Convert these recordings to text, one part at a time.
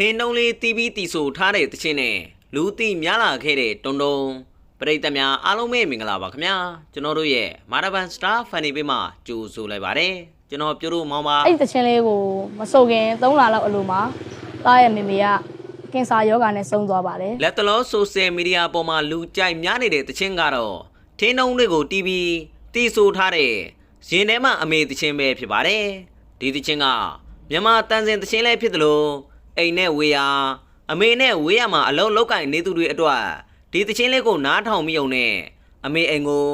ထင်းနှုံးလေးတီးပြီးတီဆိုထားတဲ့တခြင်းနဲ့လူတီများလာခဲ့တဲ့တုံတုံပရိသတ်များအားလုံးပဲမင်္ဂလာပါခင်ဗျာကျွန်တော်တို့ရဲ့မာရဗန်စတာဖန်နေပေးမှာကြိုဆိုလိုက်ပါတယ်ကျွန်တော်ပြို့တို့မောင်ပါအဲ့ဒီသချင်းလေးကိုမဆိုခင်3လလောက်အလိုမှာတားရဲ့မေမေကကင်ဆာယောဂါနဲ့ဆုံးသွားပါတယ်လက်တလောဆိုရှယ်မီဒီယာပေါ်မှာလူကြိုက်များနေတဲ့တခြင်းကတော့ထင်းနှုံးလေးကိုတီးပြီးတီဆိုထားတဲ့ရင်ထဲမှာအမေတခြင်းပဲဖြစ်ပါတယ်ဒီတခြင်းကမြန်မာတန်စင်တခြင်းလည်းဖြစ်တယ်လို့ အိမ်နဲ့ဝေးရအမေနဲ့ဝေးရမှာအလုံးလောက်ကင်နေသူတွေအတွက်ဒီတခြင်းလေးကိုနားထောင်မိုံနဲ့အမေအိမ်ကို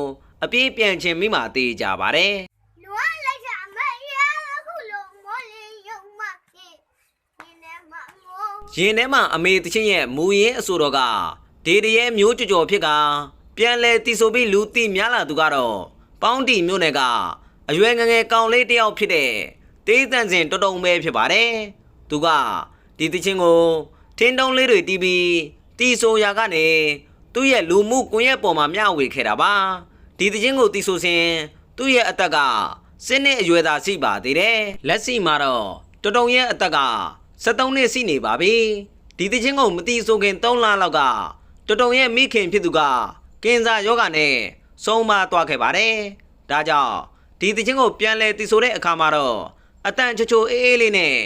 အပြေးပြန်ခြင်းမိမှတေးကြပါတယ်လူကလိုက်တာမရအခုလုံးမောလေးယုံမဖြစ်နေနေမငိုရင်ထဲမှာအမေတချင်းရဲ့မူရင်းအဆိုတော်ကဒေတရဲမျိုးကြော်ကြော်ဖြစ်ကပြန်လဲတီဆိုပြီးလူတီများလာသူကတော့ပေါင်းတီမျိုးနယ်ကအရွယ်ငယ်ငယ်ကောင်လေးတစ်ယောက်ဖြစ်တဲ့တေးတန်စင်တော်တုံပဲဖြစ်ပါတယ်သူက ဒီတချင်းကိုထင်းတုံးလေးတွေတီးပြီးတီဆိုရာကနေသူ့ရဲ့လူမှုကွန်ရက်ပေါ်မှာမျှဝေခဲ့တာပါဒီတချင်းကိုတီဆိုစဉ်သူ့ရဲ့အသက်ကစစ်နှစ်အရွယ်သာရှိပါသေးတယ်လက်ရှိမှာတော့တော်တုံရဲ့အသက်က73နှစ်ရှိနေပါပြီဒီတချင်းကိုမတိဆိုခင်3လလောက်ကတော်တုံရဲ့မိခင်ဖြစ်သူကကင်ဆာယောဂနဲ့ဆုံးမသွားခဲ့ပါတယ်ဒါကြောင့်ဒီတချင်းကိုပြန်လဲတိဆိုတဲ့အခါမှာတော့အတန်ချိုချိုအေးအေးလေးနဲ့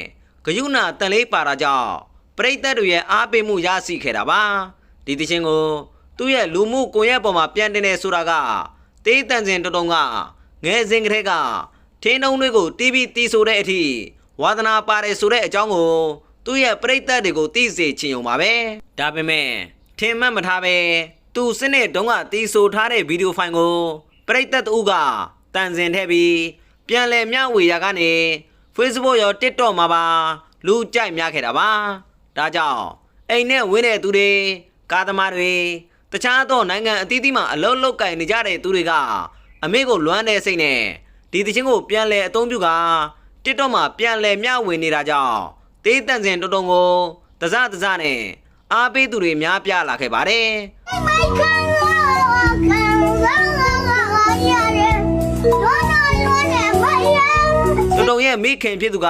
ဂယုဏတန်လေးပါတာကြောင့်ပရိသတ်တွေရဲ့အားပေးမှုရရှိခဲ့တာပါဒီတချင်းကိုသူ့ရဲ့လူမှုကွန်ရက်ပေါ်မှာပြန်တင်နေဆိုတာကတေးတန်စင်တော်တုံကငယ်စဉ်ကတည်းကထင်းတုံးတွေကိုတီးပြီးတီးဆိုတဲ့အထိဝါသနာပါတယ်ဆိုတဲ့အကြောင်းကိုသူ့ရဲ့ပြိတ္တတွေကိုသိစေချင်ုံပါပဲဒါပေမဲ့ထင်မှတ်မထားပဲသူစနစ်တုံးကတီးဆိုထားတဲ့ဗီဒီယိုဖိုင်ကိုပြိတ္တတူကတန်စင်ထည့်ပြီးပြန်လည်မျှဝေရကနေ Facebook ရော TikTok မှာပါလူကြိုက်များခဲ့တာပါဒါကြောင့်အိမ်နဲ့ဝင်းတဲ့သူတွေကားသမားတွေတခြားသောနိုင်ငံအသီးသီးမှာအလုံးလောက်ကင်နေကြတဲ့သူတွေကအမေကိုလွမ်းတဲ့စိတ်နဲ့ဒီတချင်းကိုပြန်လဲအသုံးပြုက TikTok မှာပြန်လဲမျှဝေနေတာကြောင့်တေးတန့်စင်တော်တော်ကိုတစတစနဲ့အားပေးသူတွေများပြားလာခဲ့ပါတယ် တော်တော်ရဲ့မိခင်ဖြစ်သူက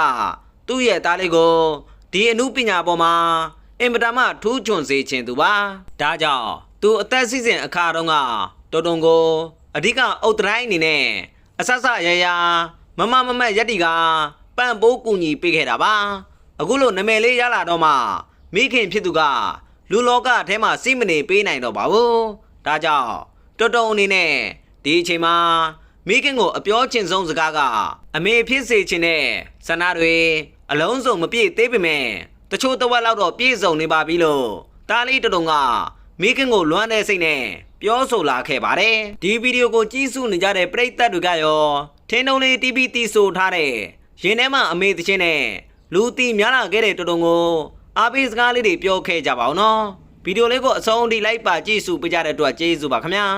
သူ့ရဲ့သားလေးကိုဒီအမှုပညာပေါ်မှာအင်မတန်မှထူးချွန်စေခြင်းသူပါဒါကြောင့်သူအသက်စီစဉ်အခါတုန်းကတော်တော်ကိုအဓိကအုတ်တိုင်းအနေနဲ့အဆဆရရမမမမက်ရက်တီကပန့်ပိုးကူညီပေးခဲ့တာပါအခုလိုနာမည်လေးရလာတော့မှမိခင်ဖြစ်သူကလူလောကအထဲမှာစိမနေပေးနိုင်တော့ပါဘူးဒါကြောင့်တော်တော်အနေနဲ့ဒီအချိန်မှာ မိခင်ကိုအပြောချင်ဆုံးစကားကအမေဖြစ်စေချင်တဲ့ဆန္ဒတွေအလုံးစုံမပြည့်သေးပေမဲ့တချို့တစ်ဝက်လောက်တော့ပြည့်စုံနေပါပြီလို့တားလေးတတုံကမိခင်ကိုလွမ်းတဲ့စိတ်နဲ့ပြောဆိုလာခဲ့ပါတယ်ဒီဗီဒီယိုကိုကြည့်စုနေကြတဲ့ပရိသတ်တွေကရောထင်းတုံးလေး TV တီးဆိုထားတဲ့ရင်ထဲမှာအမေတချင်းနဲ့လူတီများလာခဲ့တဲ့တတုံကိုအားပေးစကားလေးတွေပြောခဲ့ကြပါအောင်နော်ဗီဒီယိုလေးကိုအဆုံးထိလိုက်ပါကြည့်စုပေးကြတဲ့အတွက်ကျေးဇူးပါခင်ဗျာ